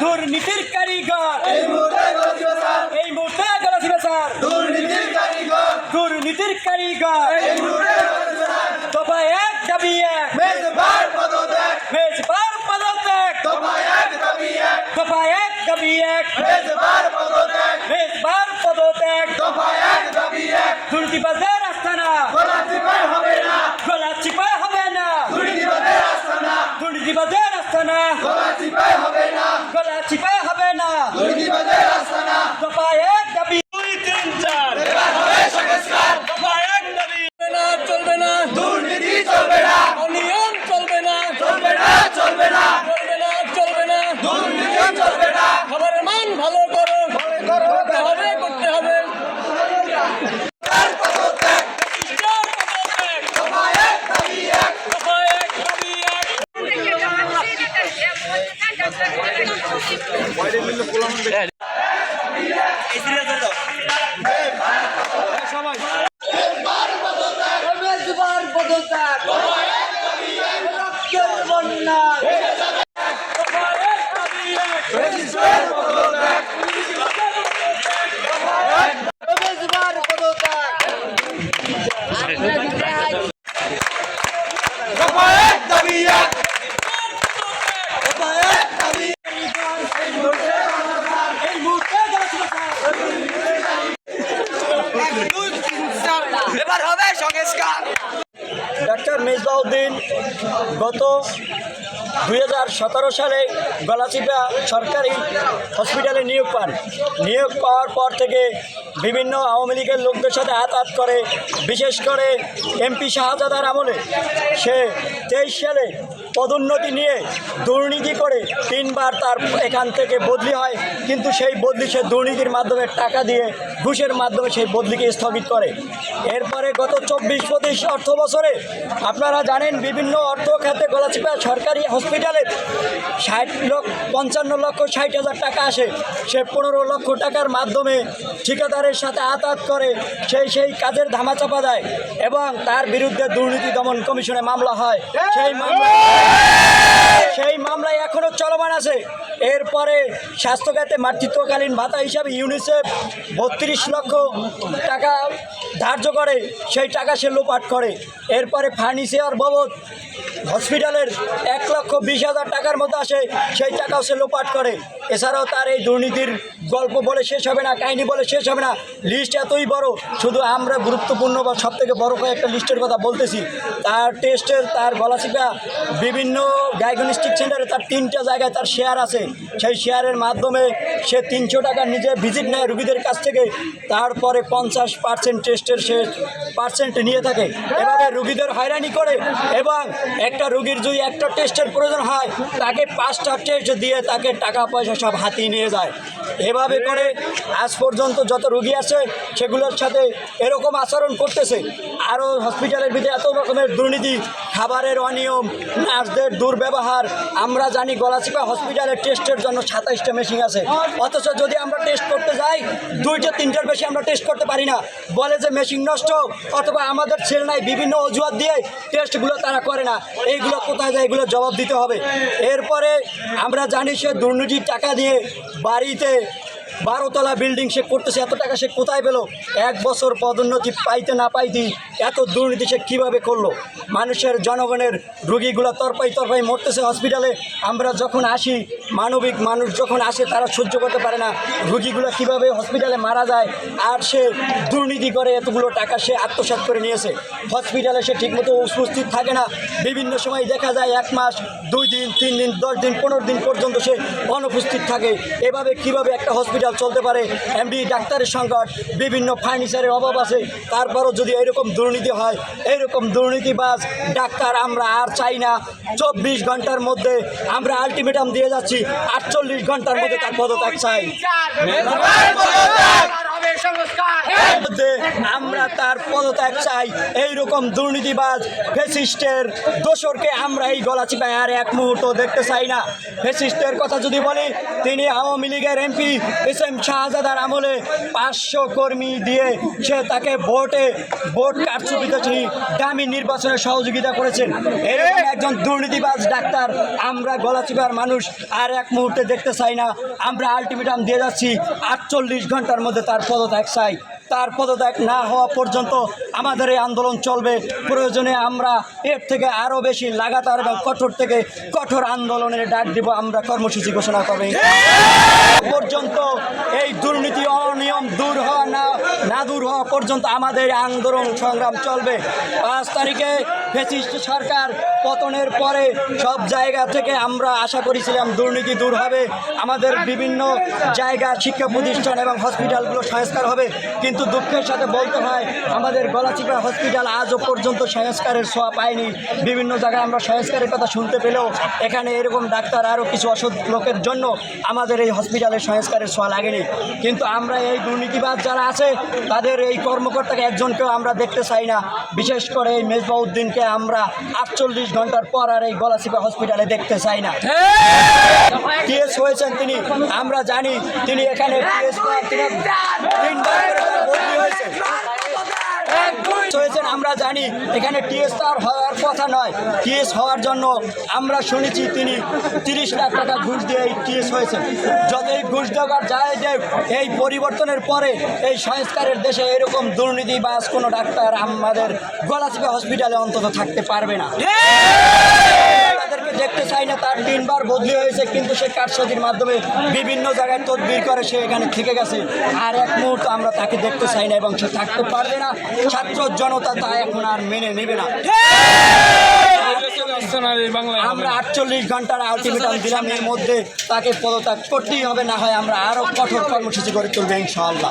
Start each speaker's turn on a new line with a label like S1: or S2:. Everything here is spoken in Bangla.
S1: দুর্নীতির কারিগর।
S2: এই মুহূর্তে গলছি স্যার।
S1: এই মুহূর্তে গেলাছি স্যার।
S2: দুর্নীতির কারিগর।
S1: দুর্নীতির কারিগর।
S2: এই মুহূর্তে গলছি স্যার।
S1: দফা এক দাবি এক।
S2: মেজবার পদত্যাগ।
S1: মেজবার পদত্যাগ।
S2: দফা এক দাবি এক।
S1: দফা এক দাবি এক।
S2: মেজবার পদত্যাগ।
S1: মেজবার পদত্যাগ।
S2: দফা এক দাবি এক।
S1: দুর্নীতিবাজের আস্তানা
S2: গলা চিপাই হবে না।
S1: গলা চিপা হবে না।
S2: দুর্নীতিবাদের আস্তানা
S1: দুর্নীতিবাজের আস্তানা
S2: গলা চিপাই হবে না
S1: গলা চিপা হবে না
S2: দুর্নীতিবাদের আস্তানা
S1: দফা এক দাবি দুই তিন চার
S2: এবার হবে সংস্কার
S1: দফা এক দাবি চলবে না চলবে না
S2: দুর্নীতি চলবে না
S1: অনিয়ম চলবে না
S2: চলবে না চলবে না
S1: চলবে না চলবে না
S2: দুর্নীতি চলবে না
S1: খাবারের মান ভালো করো করতে হবে করতে হবে
S2: তার পদত্যাগ
S1: ইসলাম পদত্যাগ,
S2: দফা এক দাবি এক
S1: দফা এক দাবি এক
S3: মেজবার পদত্যাগ রক্তের বন্যা
S1: দফা এক দাবি এক
S2: মেজবার পদত্যাগ
S3: মেজবার পদত্যাগ
S2: দফা এক দাবি এক দফা এক দাবি
S1: এই মুহূর্তে গেলাছি স্যার
S2: এবার হবে সংস্কার
S1: ডাক্তার মেজবাউদ্দিন, গত দু হাজার সতেরো সালে গলাচিপা সরকারি হসপিটালে নিয়োগ পান। নিয়োগ পাওয়ার পর থেকে বিভিন্ন আওয়ামী লীগের লোকদের সাথে হাত করে, বিশেষ করে এমপি শাহজাদার আমলে। সে তেইশ সালে পদোন্নতি নিয়ে দুর্নীতি করে তিনবার তার এখান থেকে বদলি হয়, কিন্তু সেই বদলি সে দুর্নীতির মাধ্যমে টাকা দিয়ে ঘুষের মাধ্যমে সেই বদলিকে স্থগিত করে। এরপরে গত চব্বিশ, পঁচিশ অর্থ বছরে আপনারা জানেন বিভিন্ন অর্থ খাতে গলাচিপা সরকারি হসপিটালে ষাট লক্ষ, পঞ্চান্ন লক্ষ, ষাট হাজার টাকা আসে। সে পনেরো লক্ষ টাকার মাধ্যমে ঠিকাদারের সাথে আতাত করে, সেই সেই কাজের ধামাচাপা দেয় এবং তার বিরুদ্ধে দুর্নীতি দমন কমিশনে মামলা হয়। সেই মামলা সেই মামলায় এখনও চলমান আছে। এরপরে স্বাস্থ্য খাতে মাতৃত্বকালীন ভাতা হিসাবে ইউনিসেফ বত্রিশ লক্ষ টাকা ধার্য করে, সেই টাকা সে লোপাট করে। এরপরে ফার্নিচার বাবদ হসপিটালের এক লক্ষ বিশ হাজার টাকার মতো আসে, সেই টাকাও সে লোপাট করে। এছাড়াও তার এই দুর্নীতির গল্প বলে শেষ হবে না, কাহিনী বলে শেষ হবে না। লিস্ট এতই বড়, শুধু আমরা গুরুত্বপূর্ণ বা সব থেকে বড় কয়েকটা লিস্টের কথা বলতেছি। তার টেস্টের তার গলাচিপা বিভিন্ন ডায়াগনস্টিক সেন্টারে তার তিনটা জায়গায় তার শেয়ার আছে। সেই শেয়ারের মাধ্যমে সে তিনশো টাকা নিজে ভিজিট নেয় রুগীদের কাছ থেকে। তারপরে পঞ্চাশ পার্সেন্ট টেস্টের সে পার্সেন্ট নিয়ে থাকে। এভাবে রুগীদের হয়রানি করে এবং একটা রুগীর যদি একটা টেস্টের প্রয়োজন হয়, তাকে পাঁচটা টেস্ট দিয়ে তাকে টাকা পয়সা সব হাতিয়ে নিয়ে যায়। এভাবে করে আজ পর্যন্ত যত রুগী আছে, সেগুলোর সাথে এরকম আচরণ করতেছে। আরও হসপিটালের ভিতরে এত রকমের দুর্নীতি, খাবারের অনিয়ম, নার্সদের দুর্ব্যবহার, আমরা জানি গলাচিপা হসপিটালের টেস্টের জন্য সাতাইশটা মেশিন আছে। অথচ যদি আমরা টেস্ট করতে যাই, দুইটা, তিনটার বেশি আমরা টেস্ট করতে পারি না। বলে যে মেশিন নষ্ট অথবা আমাদের ছেলে নাই বিভিন্ন অজুহাত দিয়ে টেস্টগুলো তারা করে না। এইগুলো কোথায় যায়, এগুলো জবাব দিতে হবে। এরপরে আমরা জানি সে দুর্নীতির টাকা দিয়ে বাড়িতে বারোতলা বিল্ডিং সে করতেছে, এত টাকা সে কোথায় পেল? এক বছর পদোন্নতি পাইতে না পাইতেই এত দুর্নীতি সে কীভাবে করল? মানুষের, জনগণের রুগীগুলো তরপাই তরপাই মরতেছে হসপিটালে আমরা যখন আসি, মানবিক মানুষ যখন আসে, তারা সহ্য করতে পারে না। রুগীগুলো কীভাবে হসপিটালে মারা যায়? আর সে দুর্নীতি করে এতগুলো টাকা সে আত্মসাৎ করে নিয়েছে। হসপিটালে সে ঠিকমতো উপস্থিত থাকে না। বিভিন্ন সময় দেখা যায় এক মাস, দুই দিন, তিন দিন, দশ দিন, পনেরো দিন পর্যন্ত সে অনুপস্থিত থাকে। এভাবে কীভাবে একটা হসপিটাল চলতে পারে এমডি ডাক্তারের সংকট, বিভিন্ন ফার্নিচারের অভাব আছে, তারপরও যদি এরকম দুর্নীতি হয়, এইরকম দুর্নীতিবাজ ডাক্তার আমরা আর চাই না। চব্বিশ ঘণ্টার মধ্যে আমরা আলটিমেটাম দিয়ে যাচ্ছি, আটচল্লিশ ঘণ্টার মধ্যে তার পদত্যাগ চাই। আমরা তার পদত্যাগ চাই। এইরকম দুর্নীতিবাজ ফেসিস্টের দোসরকে আমরা এই গলাচিপায় আর এক মুহূর্ত দেখতে চাই না। ফেসিস্টের কথা যদি বলি, তিনি আওয়ামী লীগের এমপি এস এম শাহজাদার আমলে পাঁচশো কর্মী দিয়ে সে তাকে ভোটে ভোট কারচুপিতে তিনি দামি নির্বাচনে সহযোগিতা করেছেন। এরকম একজন দুর্নীতিবাজ ডাক্তার আমরা গলাচিপার মানুষ আর এক মুহূর্তে দেখতে চাই না। আমরা আলটিমেটাম দিয়ে যাচ্ছি। আটচল্লিশ ঘণ্টার মধ্যে তার পদত্যাগ চাই। তার পদত্যাগ না হওয়া পর্যন্ত আমাদের এই আন্দোলন চলবে। প্রয়োজনে আমরা এর থেকে আরও বেশি লাগাতার এবং কঠোর থেকে কঠোর আন্দোলনের ডাক দিব। আমরা কর্মসূচি ঘোষণা করবে। পর্যন্ত এই দুর্নীতি অনিয়ম দূর হওয়া না না দূর হওয়া পর্যন্ত আমাদের আন্দোলন সংগ্রাম চলবে। পাঁচ তারিখে ফেসিস্ট সরকার পতনের পরে সব জায়গা থেকে আমরা আশা করেছিলাম দুর্নীতি দূর হবে। আমাদের বিভিন্ন জায়গা, শিক্ষা প্রতিষ্ঠান এবং হসপিটালগুলো সংস্কার হবে। কিন্তু দুঃখের সাথে বলতে হয়, আমাদের গলাচিপা হসপিটাল আজও পর্যন্ত সংস্কারের ছোঁয়া পায়নি। বিভিন্ন জায়গায় আমরা সংস্কারের কথা শুনতে পেলেও এখানে এরকম ডাক্তার আরও কিছু অসৎ লোকের জন্য আমাদের এই হসপিটালের সংস্কারের ছোঁয়া লাগেনি। কিন্তু আমরা এই দুর্নীতিবাদ যারা আছে, তাদের এই কর্মকর্তাকে একজনকেও আমরা দেখতে চাই না। বিশেষ করে এই মেজবাউদ্দিনকে আমরা আটচল্লিশ ঘণ্টার পর আর এই গলাচিপা হসপিটালে দেখতে চাই না। টিএস হয়েছেন তিনি, আমরা জানি তিনি এখানে টিএস তিনবার হয়েছে হয়েছেন আমরা জানি এখানে টিএস তার হওয়ার কথা নয়। টিএস হওয়ার জন্য আমরা শুনেছি তিনি তিরিশ লাখ টাকা ঘুষ দিয়ে এই টিএস হয়েছেন। যত এই ঘুষ দেওয়ার যায় যে এই পরিবর্তনের পরে এই সংস্কারের দেশে এরকম দুর্নীতি বাস কোনো ডাক্তার আমাদের গলাচিকা হসপিটালে অন্তত থাকতে পারবে না। দেখতে চাই না, তার তিনবার বদলি হয়েছে, কিন্তু সে কারসাজির মাধ্যমে বিভিন্ন জায়গায় তদবির করে, সে এখানে থেকে গেছে। আর এক মুহূর্ত আমরা তাকে দেখতে চাই না এবং সে থাকতে পারবে না। ছাত্র জনতা তা এখন আর মেনে নেবে না। আমরা আটচল্লিশ ঘণ্টার আলটিমেটাম দিলাম, এর মধ্যে তাকে পদত্যাগ করতেই হবে, না হয় আমরা আরও কঠোর কর্মসূচি করে তুলবে, ইনশাআল্লাহ।